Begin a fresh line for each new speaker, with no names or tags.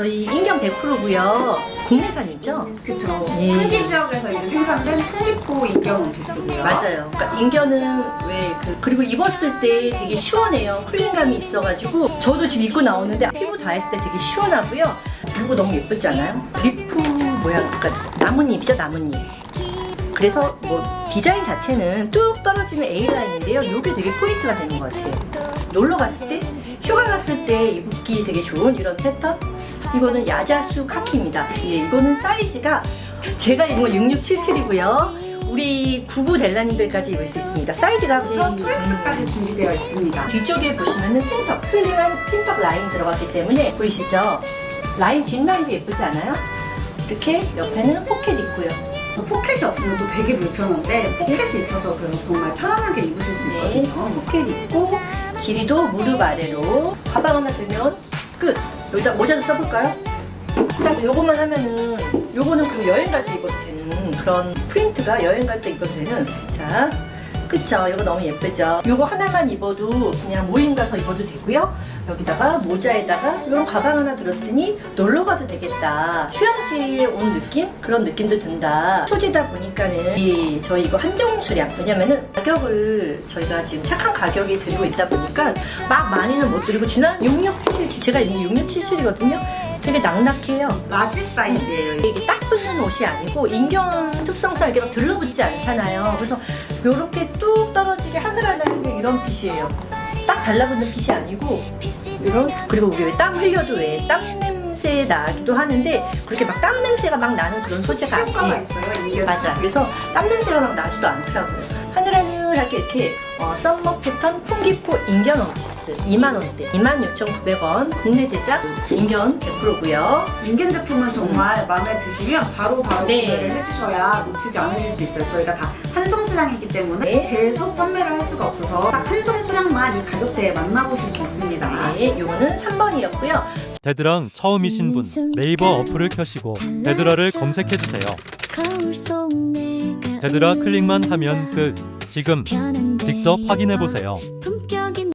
저희 인경 100%고요. 국내산이죠?
그쵸.
예.
풍기 지역에서 이제 생산된 풍기포 인경 원피스고요.
맞아요. 그러니까 인견은 왜 그 그리고 입었을 때 되게 시원해요. 쿨링감이 있어가지고 저도 지금 입고 나오는데 피부 닿았을 때 되게 시원하고요. 이거 너무 예쁘지 않아요? 리프 모양, 그러니까 나뭇잎이죠 나뭇잎. 그래서 뭐 디자인 자체는 뚝 떨어지는 A 라인인데요. 이게 되게 포인트가 되는 것 같아요. 놀러 갔을 때, 휴가 갔을 때 입기 되게 좋은 이런 패턴. 이거는 야자수 카키입니다. 예, 이거는 사이즈가 제가 입은 거 6677이고요. 우리 99 델라님들까지 입을 수 있습니다. 사이즈가 지금,
2X까지 준비되어 있습니다.
뒤쪽에 보시면은 핀턱, 슬림한 핀턱 라인 들어갔기 때문에 보이시죠? 라인 뒷라인도 예쁘지 않아요? 이렇게 옆에는 포켓 있고요.
저 포켓이 없으면 또 되게 불편한데 포켓이 있어서 그 정말 편안하게 입으실 수
네,
있거든요.
포켓 있고 길이도 무릎 아래로 가방 하나 들면 끝. 여기다 모자도 써볼까요? 딱 요것만 하면은 요거는 그 여행 갈 때 입어도 되는 그런 프린트가 여행 갈 때 입어도 되는 자 그쵸 이거 너무 예쁘죠 요거 하나만 입어도 그냥 모임 가서 입어도 되고요 여기다가 모자에다가 이런 가방 하나 들었으니 놀러 가도 되겠다 휴양지에 온 느낌 그런 느낌도 든다 소재다 보니까는 이 저희 이거 한정 수량 왜냐면은 가격을 저희가 지금 착한 가격에 드리고 있다 보니까 막 많이는 못 드리고 지난 6677 제가 입는 6677이거든요 되게 낙낙해요
라지 사이즈예요. 이게.
딱 붙는 옷이 아니고 인견 특성상 이렇게 막 들러붙지 않잖아요. 그래서 이렇게 뚝 떨어지게 하늘하는 게 이런 핏이에요. 딱 달라붙는 핏이 아니고 이런 그리고 우리 왜 땀 흘려도 왜 땀 냄새 나기도 하는데 그렇게 막 땀 냄새가 막 나는 그런
소재가
아니에요.
있어요. 이게
맞아. 그래서 땀 냄새가 막 나지도 않더라고요. 하늘 하늘하게 이렇게 어, 썸머 패턴 풍기포 인견 원피스 2만 원대 26,900원 국내 제작 인견 100%고요.
인견 제품은 정말 마음에 드시면 바로 바로
네.
구매를 해주셔야 놓치지 않으실 수 있어요. 저희가 다 한정 수량이기 때문에
네.
계속 판매를 할 수가 없어서 딱 한정 수량만 이 가격대에 만나보실 수 있습니다.
네, 요거는 3번이었고요.
데드랑 처음이신 분 네이버 어플을 켜시고 데드라를 검색해주세요. 데드라 클릭만 하면 끝. 지금 직접 확인해 보세요.